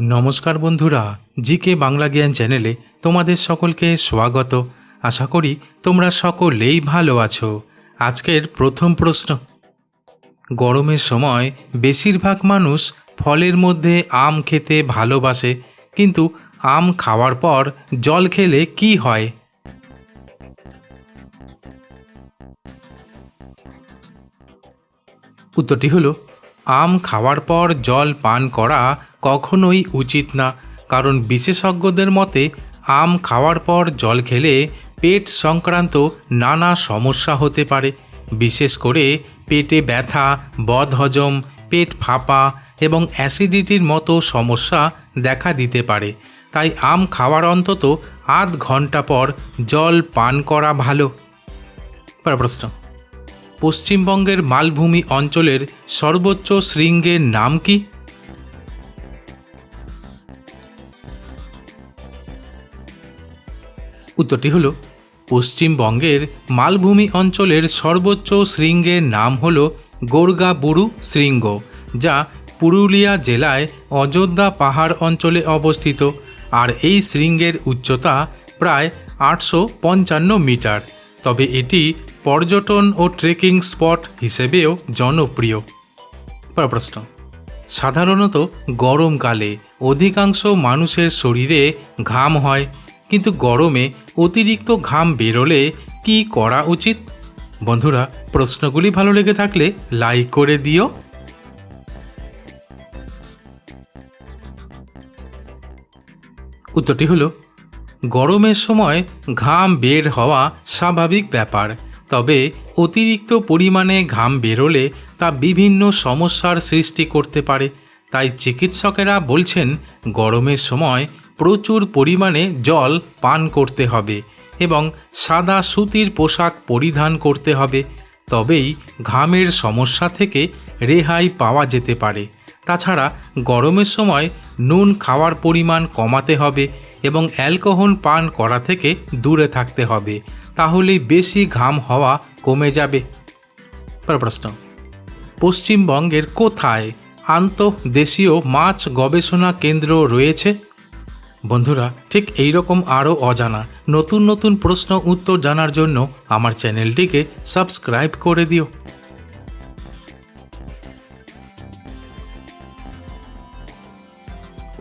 নমস্কার বন্ধুরা, জিকে বাংলা জ্ঞান চ্যানেলে তোমাদের সকলকে স্বাগত। আশা করি তোমরা সকলেই ভালো আছো। আজকের প্রথম প্রশ্ন। গরমের সময় বেশিরভাগ মানুষ ফলের মধ্যে আম খেতে ভালোবাসে, কিন্তু আম খাওয়ার পর জল খেলে কি হয়? উত্তরটি হলো, আম খাওয়ার পর জল পান করা কখনোই উচিত না। কারণ বিশেষজ্ঞদের মতে, আম খাওয়ার পর জল খেলে পেট সংক্রান্ত নানা সমস্যা হতে পারে। বিশেষ করে পেটে ব্যথা, বদহজম, পেট ফাঁপা এবং অ্যাসিডিটির মতো সমস্যা দেখা দিতে পারে। তাই আম খাওয়ার অন্তত আধ ঘণ্টা পর জল পান করা ভালো। প্রশ্ন। পশ্চিমবঙ্গের মালভূমি অঞ্চলের সর্বোচ্চ শৃঙ্গের নাম কি? উত্তরটি হল, পশ্চিমবঙ্গের মালভূমি অঞ্চলের সর্বোচ্চ শৃঙ্গের নাম হল গোর্গাবুরু শৃঙ্গ, যা পুরুলিয়া জেলায় অযোধ্যা পাহাড় অঞ্চলে অবস্থিত, আর এই শৃঙ্গের উচ্চতা প্রায় আটশো পঞ্চান্ন মিটার। তবে এটি পর্যটন ও ট্রেকিং স্পট হিসেবেও জনপ্রিয়। প্রশ্ন সাধারণত গরমকালে অধিকাংশ মানুষের শরীরে ঘাম হয় কিন্তু গরমে অতিরিক্ত ঘাম বেরোলে কি করা উচিত? বন্ধুরা, প্রশ্নগুলি ভালো লেগে থাকলে লাইক করে দিও। উত্তরটি হলো, গরমের সময় ঘাম বের হওয়া স্বাভাবিক ব্যাপার, তবে অতিরিক্ত পরিমাণে ঘাম বেরোলে তা বিভিন্ন সমস্যার সৃষ্টি করতে পারে। তাই চিকিৎসকেরা বলছেন, গরমের সময় প্রচুর পরিমাণে জল পান করতে হবে এবং সাদা সুতির পোশাক পরিধান করতে হবে। তবেই ঘামের সমস্যা থেকে রেহাই পাওয়া যেতে পারে। তাছাড়া গরমের সময় নুন খাওয়ার পরিমাণ কমাতে হবে এবং অ্যালকোহল পান করা থেকে দূরে থাকতে হবে। তাহলেই বেশি ঘাম হওয়া কমে যাবে। প্রশ্ন। পশ্চিমবঙ্গের কোথায় আন্তঃদেশীয় মাছ গবেষণা কেন্দ্র রয়েছে? বন্ধুরা, ঠিক এই রকম আরও অজানা, নতুন নতুন প্রশ্ন উত্তর জানার জন্য আমার চ্যানেলটিকে সাবস্ক্রাইব করে দিও।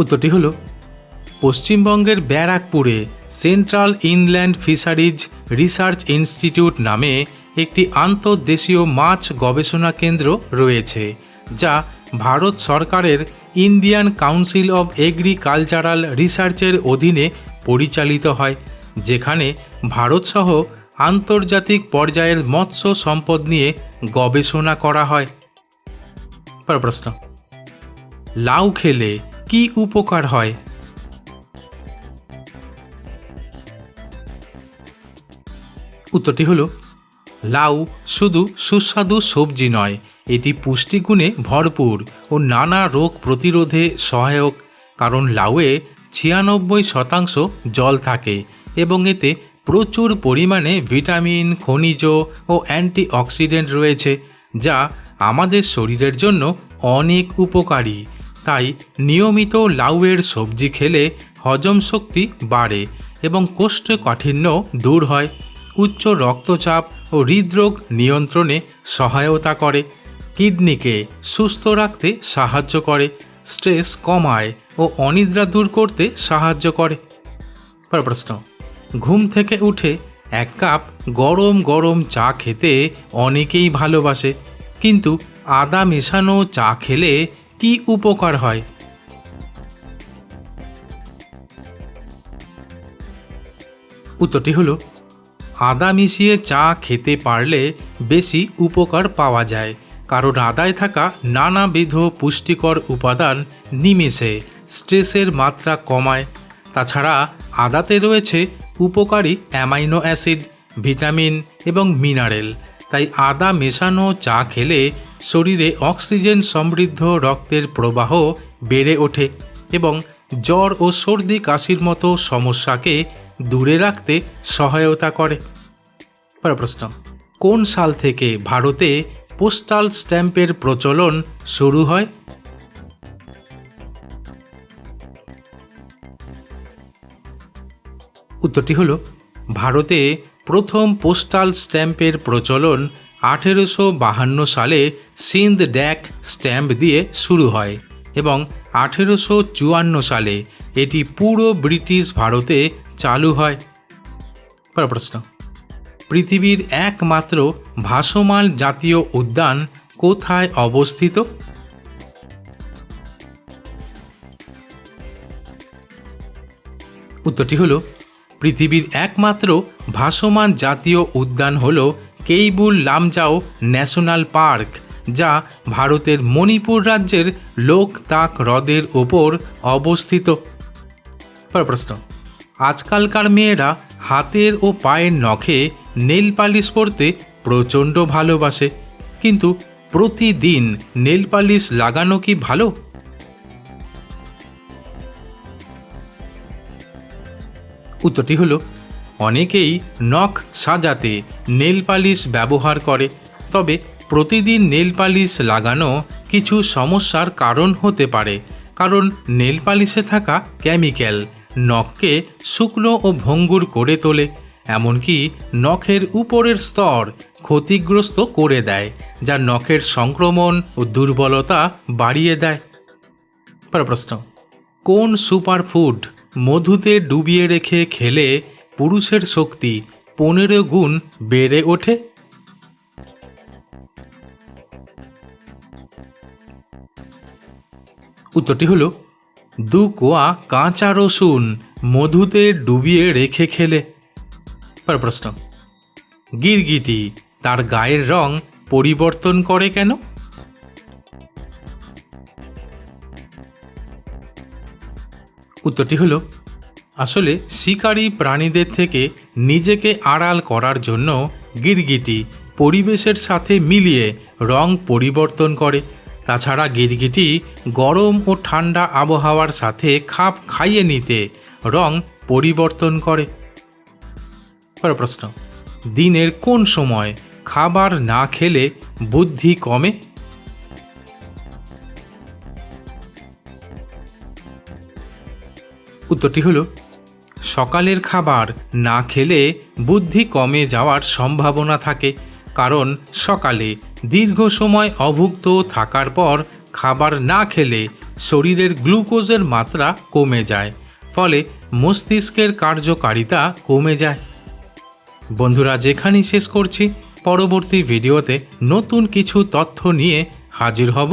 উত্তরটি হলো, পশ্চিমবঙ্গের ব্যারাকপুরে central inland fisheries research institute নামে একটি আন্তর্দেশীয় মাছ গবেষণা কেন্দ্র রয়েছে, যা ভারত সরকারের ইন্ডিয়ান কাউন্সিল অব এগ্রিকালচারাল রিসার্চের অধীনে পরিচালিত হয়, যেখানে ভারতসহ আন্তর্জাতিক পর্যায়ের মৎস্য সম্পদ নিয়ে গবেষণা করা হয়। প্রশ্ন। লাউ খেলে কি উপকার হয়? উত্তরটি হলো, লাউ শুধু সুস্বাদু সবজি নয় এটি পুষ্টিগুণে ভরপুর ও নানা রোগ প্রতিরোধে সহায়ক, কারণ লাউয়ে ছিয়ানব্বই শতাংশ জল থাকে এবং এতে প্রচুর পরিমাণে ভিটামিন, খনিজ ও অ্যান্টিঅক্সিডেন্ট রয়েছে, যা আমাদের শরীরের জন্য অনেক উপকারী। তাই নিয়মিত লাউয়ের সবজি খেলে হজম শক্তি বাড়ে এবং কোষ্ঠকাঠিন্য দূর হয়, উচ্চ রক্তচাপ ও হৃদরোগ নিয়ন্ত্রণে সহায়তা করে। কিডনিকে সুস্থ রাখতে সাহায্য করে, স্ট্রেস কমায় ও অনিদ্রা দূর করতে সাহায্য করে। পরের প্রশ্ন, ঘুম থেকে উঠে এক কাপ গরম গরম চা খেতে অনেকেই ভালোবাসে, কিন্তু আদা মেশানো চা খেলে কি উপকার হয়? উত্তরটি হলো, আদা মিশিয়ে চা খেতে পারলে বেশি উপকার পাওয়া যায়। কারণ আদায় থাকা নানাবিধ পুষ্টিকর উপাদান নিমেষে স্ট্রেসের মাত্রা কমায়। তাছাড়া আদাতে রয়েছে উপকারী অ্যামাইনো অ্যাসিড, ভিটামিন এবং মিনারেল। তাই আদা মেশানো চা খেলে শরীরে অক্সিজেন সমৃদ্ধ রক্তের প্রবাহ বেড়ে ওঠে এবং জ্বর ও সর্দি কাশির মতো সমস্যাকে দূরে রাখতে সহায়তা করে। প্রশ্ন, কোন সাল থেকে ভারতে পোস্টাল স্ট্যাম্পের প্রচলন শুরু হয়। উত্তরটি হল, ভারতে প্রথম পোস্টাল স্ট্যাম্পের প্রচলন আঠেরোশো বাহান্ন সালে সিন্ধ ড্যাক স্ট্যাম্প দিয়ে শুরু হয় এবং আঠেরোশো চুয়ান্ন সালে এটি পুরো ব্রিটিশ ভারতে চালু হয়। প্রশ্ন। পৃথিবীর একমাত্র ভাসমান জাতীয় উদ্যান কোথায় অবস্থিত? উত্তরটি হলো, পৃথিবীর একমাত্র ভাসমান জাতীয় উদ্যান হল কেইবুল লামজাও ন্যাশনাল পার্ক, যা ভারতের মণিপুর রাজ্যের লোকতাক হ্রদের ওপর অবস্থিত। প্রশ্ন, আজকালকার মেয়েরা হাতের ও পায়ের নখে নেল পালিশ পরতে প্রচণ্ড ভালোবাসে। কিন্তু প্রতিদিন নেল পালিশ লাগানো কি ভালো? উত্তরটি হলো, অনেকেই নখ সাজাতে নেল পালিশ ব্যবহার করে, তবে প্রতিদিন নেল পালিশ লাগানো কিছু সমস্যার কারণ হতে পারে। কারণ নেল পালিশে থাকা কেমিক্যাল নখকে শুকনো ও ভঙ্গুর করে তোলে এমনকি নখের উপরের স্তর ক্ষতিগ্রস্ত করে দেয়, যা নখের সংক্রমণ ও দুর্বলতা বাড়িয়ে দেয়। প্রশ্ন, কোন সুপারফুড মধুতে ডুবিয়ে রেখে খেলে পুরুষের শক্তি পনেরো গুণ বেড়ে ওঠে? উত্তরটি হলো, দু কোয়া কাঁচা রসুন মধুতে ডুবিয়ে রেখে খেলে। পরের প্রশ্ন। গিরগিটি, তার গায়ের রং পরিবর্তন করে কেন? উত্তরটি হলো, আসলে শিকারী প্রাণীদের থেকে নিজেকে আড়াল করার জন্য গিরগিটি পরিবেশের সাথে মিলিয়ে রং পরিবর্তন করে। তাছাড়া গিরগিটি গরম ও ঠান্ডা আবহাওয়ার সাথে খাপ খাইয়ে নিতে রং পরিবর্তন করে। পরের প্রশ্ন, দিনের কোন সময় খাবার না খেলে বুদ্ধি কমে? উত্তরটি হলো, সকালের খাবার না খেলে বুদ্ধি কমে যাওয়ার সম্ভাবনা থাকে, কারণ সকালে দীর্ঘ সময় অভুক্ত থাকার পর খাবার না খেলে শরীরের গ্লুকোজের মাত্রা কমে যায়, ফলে মস্তিষ্কের কার্যকারিতা কমে যায়। বন্ধুরা যেখানেই শেষ করছি পরবর্তী ভিডিওতে নতুন কিছু তথ্য নিয়ে হাজির হব।